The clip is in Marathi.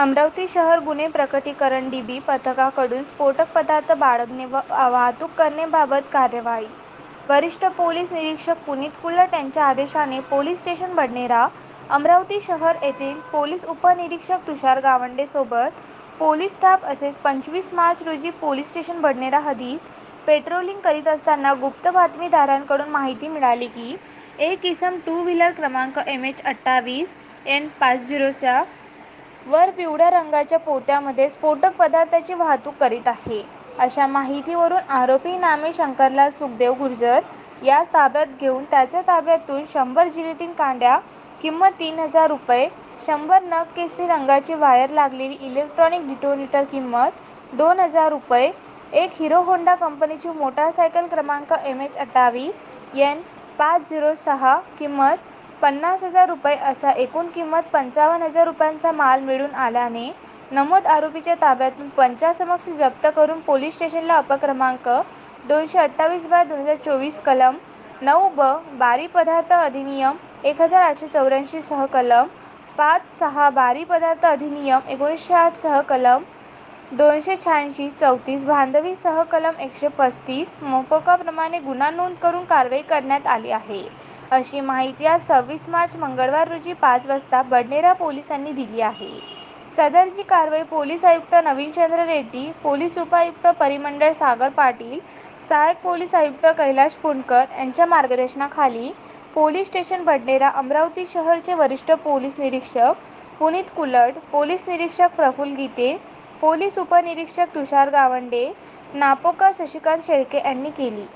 अमरावती शहर गुन्हे प्रकटीकरण डीबी पथकाकडून स्फोटक पदार्थ बाळगणे व वाहतूक करण्याबाबत कार्यवाही. वरिष्ठ पोलीस निरीक्षक पुनीत कुलट यांच्या आदेशाने पोलीस स्टेशन बडनेरा, अमरावती शहर येथील पोलीस उपनिरीक्षक तुषार गावंडे सोबत पोलीस स्टाफ असेच पंचवीस मार्च रोजी पोलीस स्टेशन बडनेरा हदीत पेट्रोलिंग करीत असताना गुप्त बातमीदारांकडून माहिती मिळाली की एक इसम टू व्हीलर क्रमांक एम एच अठ्ठावीस एन पाच झिरो सहा वर पिवळ्या रंगाच्या पोत्यामध्ये स्फोटक पदार्थाची वाहतूक करीत आहे. अशा माहितीवरून आरोपी नामे शंकरलाल सुखदेव गुर्जर यास ताब्यात घेऊन त्याच्या ताब्यातून शंभर जिलेटिन कांड्या किंमत तीन हजार रुपये, शंभर नग केसरी रंगाची वायर लागलेली इलेक्ट्रॉनिक डिटोनेटर किंमत दोन हजार रुपये, एक हिरो होंडा कंपनीची मोटारसायकल क्रमांक एम एच अठ्ठावीस एन पाच झिरो सहा किंमत पन्नास हजार रुपये असा एकूण किंमत पंचावन्न हजार रुपयांचा माल मिळून आल्याने नमोद आरोपीच्या ताब्यातून पंचासमक्ष जप्त करून पोलीस स्टेशनला अपक्रमांक दोनशे अठ्ठावीस बाय दोन हजार चोवीस कलम नऊ ब बारी पदार्थ अधिनियम एक हजार आठशे चौऱ्याऐंशी सह कलम पाच सहा बारी पदार्थ अधिनियम एकोणीसशे आठ सह कलम दोनशे शहाऐंशी चौतीस बांधवी सह कलम एकशे पस्तीस मोपकाप्रमाणे गुन्हा नोंद करून कारवाई करण्यात आली आहे, अशी माहिती आज सव्वीस मार्च मंगळवार रोजी पाच वाजता बडनेरा पोलिसांनी दिली आहे. सदरची कारवाई पोलीस आयुक्त नवीनचंद्र रेड्डी, पोलीस उपायुक्त परिमंडळ सागर पाटील, सहायक पोलीस आयुक्त कैलाश पुणकर यांच्या मार्गदर्शनाखाली पोलीस स्टेशन बडनेरा, अमरावती शहरचे वरिष्ठ पोलीस निरीक्षक पुनीत कुलट, पोलीस निरीक्षक प्रफुल गीते पोलीस उपनिरीक्षक तुषार गावंडे, नापोकर शशिकांत शेळके यांनी केली.